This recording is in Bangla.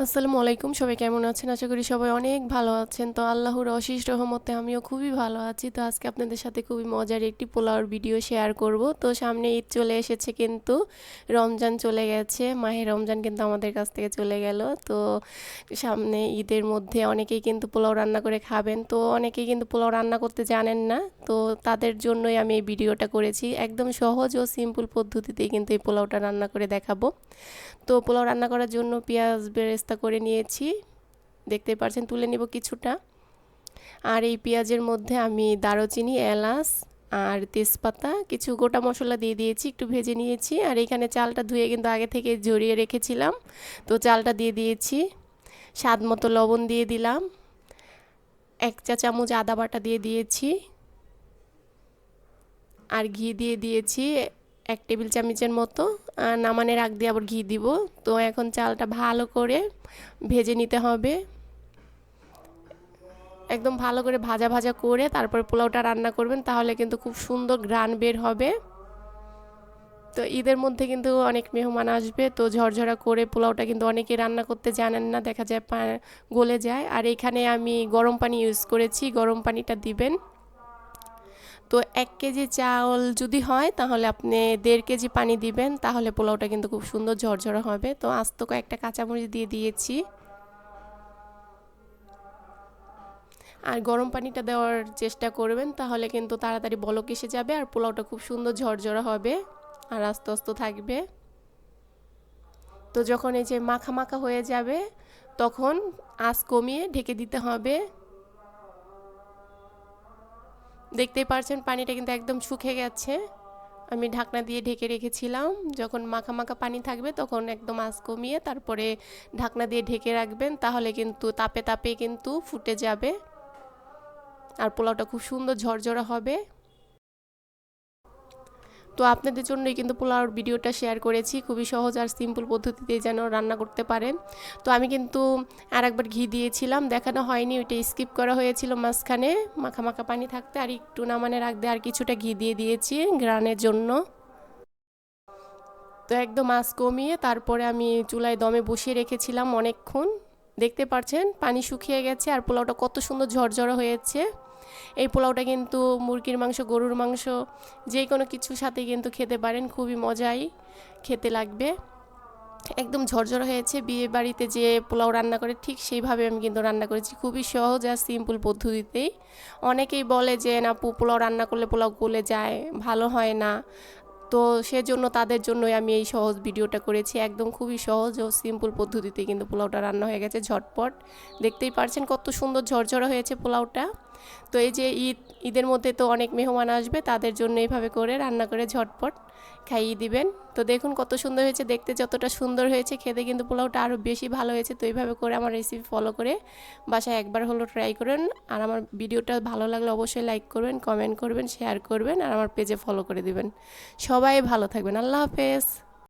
আসসালামু আলাইকুম, সবাই কেমন আছেন? আশা করি সবাই অনেক ভালো আছেন। তো আল্লাহর অশেষ রহমতে আমিও খুবই ভালো আছি। তো আজকে আপনাদের সাথে খুবই মজার একটি পোলাওর ভিডিও শেয়ার করব। তো সামনে ঈদ চলে এসেছে কিন্তু, রমজান চলে গেছে। মাহে রমজান কিন্তু আমাদের কাছ থেকে চলে গেল। তো সামনে ঈদের মধ্যে অনেকেই কিন্তু পোলাও রান্না করে খাবেন। তো অনেকেই কিন্তু পোলাও রান্না করতে জানেন না। তো তাদের জন্যই আমি এই ভিডিওটা করেছি। একদম সহজ ও সিম্পল পদ্ধতিতেই কিন্তু এই পোলাওটা রান্না করে দেখাবো। তো পোলাও রান্না করার জন্য পেঁয়াজ বেরেস্তা করে নিয়েছি। দেখতে পাচ্ছেন তুলে নিব কিছুটা। আর এই পেঁয়াজের মধ্যে আমি দারুচিনি, এলাচ আর তেজপাতা, কিছু গোটা মশলা দিয়ে দিয়েছি, একটু ভেজে নিয়েছি। আর এখানে চালটা ধুয়ে কিন্তু আগে থেকে জড়িয়ে রেখেছিলাম। তো চালটা দিয়ে দিয়েছি। স্বাদ মতো লবণ দিয়ে দিলাম। এক চা চামচ আদা বাটা দিয়ে দিয়েছি। আর ঘি দিয়ে দিয়েছি। এক টেবিল চামচের মতো নামানের আগ দিয়ে আবার ঘি দিব। তো এখন চালটা ভালো করে ভেজে নিতে হবে। একদম ভালো করে ভাজা ভাজা করে তারপরে পোলাওটা রান্না করবেন, তাহলে কিন্তু খুব সুন্দর গ্রান বের হবে। তো ঈদের মধ্যে কিন্তু অনেক মেহমান আসবে, তো ঝরঝরা করে পোলাওটা কিন্তু অনেকে রান্না করতে জানেন না, দেখা যায় গলে যায়। আর এখানে আমি গরম পানি ইউজ করেছি, গরম পানিটা দিবেন। তো এক কেজি চাউল যদি হয়, তাহলে আপনি দেড় কেজি পানি দিবেন, তাহলে পোলাওটা কিন্তু খুব সুন্দর ঝরঝরা হবে। তো আস্ত কয়েকটা কাঁচামরিচ দিয়ে দিয়েছি। আর গরম পানিটা দেওয়ার চেষ্টা করবেন, তাহলে কিন্তু তাড়াতাড়ি বলক এসে যাবে আর পোলাওটা খুব সুন্দর ঝরঝরা হবে আর আস্তে আস্তে থাকবে। তো যখন এই যে মাখা মাখা হয়ে যাবে, তখন আঁচ কমিয়ে ঢেকে দিতে হবে। দেখতেই পারছেন পানিটা কিন্তু একদম শুকে গেছে। আমি ঢাকনা দিয়ে ঢেকে রেখেছিলাম। যখন মাখা মাখা পানি থাকবে তখন একদম আঁচ কমিয়ে তারপরে ঢাকনা দিয়ে ঢেকে রাখবেন। তাহলে কিন্তু তাপে তাপে কিন্তু ফুটে যাবে। আর পোলাওটা খুব সুন্দর ঝরঝরা হবে। তো আপনাদের জন্যই কিন্তু পোলাওর ভিডিওটা শেয়ার করেছি। খুবই সহজ আর সিম্পল পদ্ধতিতে যেন রান্না করতে পারেন। তো আমি কিন্তু আর একবার ঘি দিয়েছিলাম, দেখানো হয়নি, ওইটা স্কিপ করা হয়েছিল মাঝখানে। মাখা মাখা পানি থাকতে আর একটু নামানে রাখতে আর কিছুটা ঘি দিয়ে দিয়েছি গ্রানের জন্য। তো একদম মাছ কমিয়ে তারপরে আমি চুলায় দমে বসিয়ে রেখেছিলাম অনেকক্ষণ। দেখতে পাচ্ছেন পানি শুকিয়ে গেছে আর পোলাওটা কত সুন্দর ঝরঝরা হয়েছে। এই পোলাওটা কিন্তু মুরগির মাংস, গরুর মাংস, যে কোনো কিছুর সাথে কিন্তু খেতে পারেন, খুবই মজাই খেতে লাগবে। একদম ঝরঝর হয়েছে, বিয়ে বাড়িতে যে পোলাও রান্না করে ঠিক সেইভাবে আমি কিন্তু রান্না করেছি। খুবই সহজ আর সিম্পল পদ্ধতিতেই। অনেকেই বলে যে, না পোলাও রান্না করলে পোলাও গলে যায়, ভালো হয় না। তো সেজন্য তাদের জন্যই আমি এই সহজ ভিডিওটা করেছি। একদম খুবই সহজ ও সিম্পল পদ্ধতিতে কিন্তু পোলাওটা রান্না হয়ে গেছে ঝটপট। দেখতেই পারছেন কত সুন্দর ঝরঝরা হয়েছে পোলাওটা। তো এই যে ঈদ, ঈদের মধ্যে তো অনেক মেহমান আসবে, তাদের জন্য এইভাবে করে রান্না করে ঝটপট খাইয়ে দিবেন। তো দেখুন কত সুন্দর হয়েছে, দেখতে যতটা সুন্দর হয়েছে, খেতে কিন্তু পোলাওটা আরও বেশি ভালো হয়েছে। তো এইভাবে করে আমার রেসিপি ফলো করে বাসায় একবার হলো ট্রাই করেন। আর আমার ভিডিওটা ভালো লাগলে অবশ্যই লাইক করবেন কমেন্ট করবেন শেয়ার করবেন, আর আমার পেজে ফলো করে দিবেন। সবাই ভালো থাকবেন, আল্লাহ হাফেজ।